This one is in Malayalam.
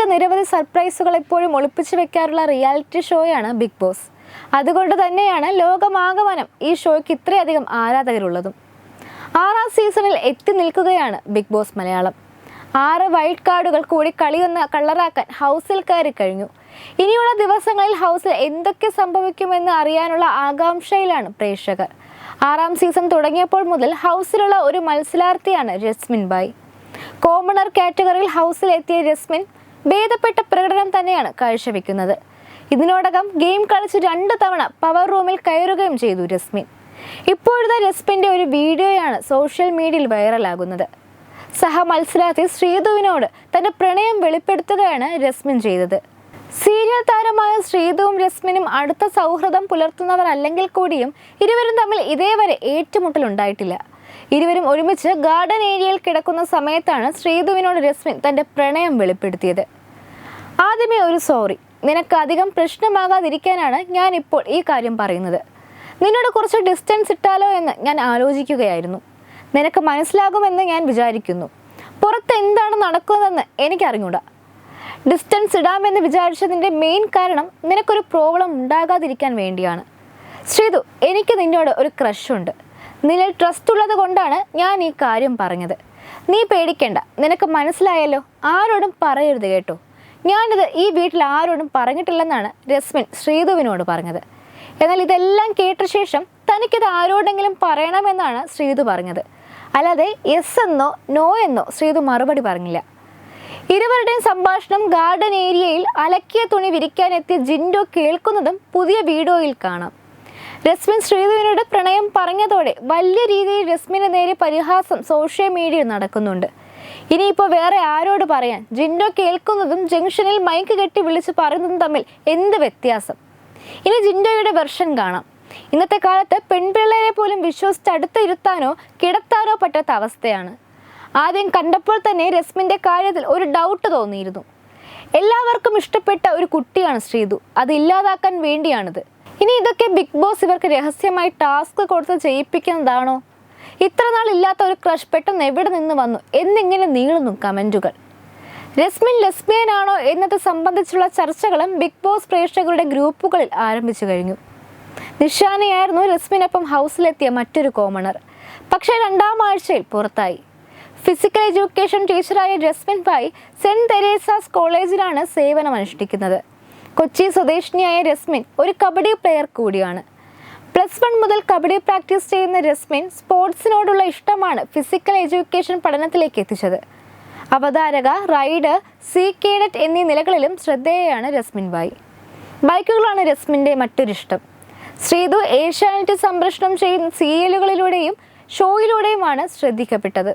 നിരവധി സർപ്രൈസുകൾ എപ്പോഴും ഒളിപ്പിച്ചു വെക്കാറുള്ള റിയാലിറ്റി ഷോയാണ് ബിഗ് ബോസ്. അതുകൊണ്ട് തന്നെയാണ് ലോകമാകമാനം ഈ ഷോയ്ക്ക് ഇത്രയധികം ആരാധകരുള്ളതും. ആറാം സീസണിൽ എത്തി നിൽക്കുകയാണ് ബിഗ് ബോസ് മലയാളം. ആറ് വൈൽഡ് കാർഡുകൾ കൂടി കളിയൊന്ന് കള്ളറാക്കാൻ ഹൗസിൽ കയറി കഴിഞ്ഞു. ഇനിയുള്ള ദിവസങ്ങളിൽ ഹൗസിൽ എന്തൊക്കെ സംഭവിക്കുമെന്ന് അറിയാനുള്ള ആകാംക്ഷയിലാണ് പ്രേക്ഷകർ. ആറാം സീസൺ തുടങ്ങിയപ്പോൾ മുതൽ ഹൗസിലുള്ള ഒരു മത്സരാർത്ഥിയാണ് രസ്മിൻ ബായ്. കോമണർ കാറ്റഗറിയിൽ ഹൗസിൽ എത്തിയ രസ്മിൻ ഭേദപ്പെട്ട പ്രകടനം തന്നെയാണ് കാഴ്ചവെക്കുന്നത്. ഇതിനോടകം ഗെയിം കളിച്ച് രണ്ട് തവണ പവർ റൂമിൽ കയറുകയും ചെയ്തു രസ്മിൻ. ഇപ്പോഴത്തെ രസ്മിന്റെ ഒരു വീഡിയോയാണ് സോഷ്യൽ മീഡിയയിൽ വൈറലാകുന്നത് സഹ മത്സരാർത്ഥി ശ്രീധുവിനോട് തന്റെ പ്രണയം വെളിപ്പെടുത്തുകയാണ് രസ്മിൻ ചെയ്തത്. സീരിയൽ താരമായ ശ്രീധുവും രസ്മിനും അടുത്ത സൗഹൃദം പുലർത്തുന്നവർ അല്ലെങ്കിൽ കൂടിയും ഇരുവരും തമ്മിൽ ഇതേവരെ ഏറ്റുമുട്ടലുണ്ടായിട്ടില്ല. ഇരുവരും ഒരുമിച്ച് ഗാർഡൻ ഏരിയയിൽ കിടക്കുന്ന സമയത്താണ് ശ്രീധുവിനോട് രശ്മി തന്റെ പ്രണയം വെളിപ്പെടുത്തിയത്. ആദ്യമേ ഒരു സോറി. നിനക്ക് അധികം പ്രശ്നമാകാതിരിക്കാനാണ് ഞാൻ ഇപ്പോൾ ഈ കാര്യം പറയുന്നത്. നിന്നോട് കുറച്ച് ഡിസ്റ്റൻസ് ഇട്ടാലോ എന്ന് ഞാൻ ആലോചിക്കുകയായിരുന്നു. നിനക്ക് മനസ്സിലാകുമെന്ന് ഞാൻ വിചാരിക്കുന്നു. പുറത്ത് എന്താണ് നടക്കുന്നതെന്ന് എനിക്കറിഞ്ഞൂടാ. ഡിസ്റ്റൻസ് ഇടാമെന്ന് വിചാരിച്ചതിന്റെ മെയിൻ കാരണം നിനക്കൊരു പ്രോബ്ലം ഉണ്ടാകാതിരിക്കാൻ വേണ്ടിയാണ്. ശ്രീതു എനിക്ക് നിന്നോട് ഒരു ക്രഷുണ്ട് നിന്നിൽ ട്രസ്റ്റ് ഉള്ളത് കൊണ്ടാണ് ഞാൻ ഈ കാര്യം പറഞ്ഞത്. നീ പേടിക്കണ്ട നിനക്ക് മനസ്സിലായല്ലോ? ആരോടും പറയരുത് കേട്ടോ. ഞാനിത് ഈ വീട്ടിൽ ആരോടും പറഞ്ഞിട്ടില്ലെന്നാണ് രസ്മിൻ ശ്രീതുവിനോട് പറഞ്ഞത്. എന്നാൽ ഇതെല്ലാം കേട്ട ശേഷം തനിക്കിത് ആരോടെങ്കിലും പറയണമെന്നാണ് ശ്രീതു പറഞ്ഞത്. അല്ലാതെ എസ് എന്നോ നോ എന്നോ ശ്രീതു മറുപടി പറഞ്ഞില്ല. ഇരുവരുടെയും സംഭാഷണം ഗാർഡൻ ഏരിയയിൽ അലക്കിയ തുണി വിരിക്കാനെത്തിയ ജിൻഡോ കേൾക്കുന്നതും പുതിയ വീഡിയോയിൽ കാണാം. രസ്മിൻ ശ്രീധുവിനോട് പ്രണയം പറഞ്ഞതോടെ വലിയ രീതിയിൽ രസ്മിന് നേരെ പരിഹാസം സോഷ്യൽ മീഡിയയിൽ നടക്കുന്നുണ്ട്. ഇനിയിപ്പോൾ വേറെ ആരോട് പറയാൻ? ജിൻഡോ കേൾക്കുന്നതും ജംഗ്ഷനിൽ മൈക്ക് കെട്ടി വിളിച്ച് പറയുന്നതും തമ്മിൽ എന്ത് വ്യത്യാസം? ഇനി ജിൻഡോയുടെ വെർഷൻ കാണാം. ഇന്നത്തെ കാലത്ത് പെൺപിള്ളേരെ പോലും വിശ്വസിച്ച് അടുത്ത് ഇരുത്താനോ കിടത്താനോ പറ്റാത്ത അവസ്ഥയാണ്. ആദ്യം കണ്ടപ്പോൾ തന്നെ രസ്മിന്റെ കാര്യത്തിൽ ഒരു ഡൗട്ട് തോന്നിയിരുന്നു. എല്ലാവർക്കും ഇഷ്ടപ്പെട്ട ഒരു കുട്ടിയാണ് ശ്രീതു അത് ഇല്ലാതാക്കാൻ വേണ്ടിയാണിത്. ഇനി ഇതൊക്കെ ബിഗ് ബോസ് ഇവർക്ക് രഹസ്യമായി ടാസ്ക് കൊടുത്ത് ചെയ്യിപ്പിക്കുന്നതാണോ? ഇത്ര നാൾ ഇല്ലാത്ത ഒരു ക്രഷ് പെട്ടെന്ന് എവിടെ നിന്ന് വന്നു? എന്നിങ്ങനെ നീളുന്നു കമന്റുകൾ രസ്മിൻ ലസ്മിയനാണോ എന്നത് സംബന്ധിച്ചുള്ള ചർച്ചകളും ബിഗ് ബോസ് പ്രേക്ഷകരുടെ ഗ്രൂപ്പുകളിൽ ആരംഭിച്ചു കഴിഞ്ഞു. നിഷാനയായിരുന്നു രസ്മിനൊപ്പം ഹൗസിലെത്തിയ മറ്റൊരു കോമണർ പക്ഷേ രണ്ടാം ആഴ്ചയിൽ പുറത്തായി. ഫിസിക്കൽ എഡ്യൂക്കേഷൻ ടീച്ചറായ രസ്മിൻ ഭായ് സെന്റ് തെരേസാസ് കോളേജിലാണ് സേവനമനുഷ്ഠിക്കുന്നത്. കൊച്ചി സ്വദേശിനിയായ രസ്മിൻ ഒരു കബഡി പ്ലെയർ കൂടിയാണ്. പ്ലസ് വൺ മുതൽ കബഡി പ്രാക്ടീസ് ചെയ്യുന്ന രസ്മിൻ സ്പോർട്സിനോടുള്ള ഇഷ്ടമാണ് ഫിസിക്കൽ എഡ്യൂക്കേഷൻ പഠനത്തിലേക്ക് എത്തിച്ചത്. അവതാരക റൈഡ് സി കേഡറ്റ് എന്നീ നിലകളിലും ശ്രദ്ധേയയാണ് രസ്മിൻ ബായ്. ബൈക്കുകളാണ് രസ്മിന്റെ മറ്റൊരിഷ്ടം. ശ്രീതു ഏഷ്യാനെറ്റ് സംപ്രേഷണം ചെയ്യുന്ന സീരിയലുകളിലൂടെയും ഷോയിലൂടെയുമാണ് ശ്രദ്ധിക്കപ്പെട്ടത്.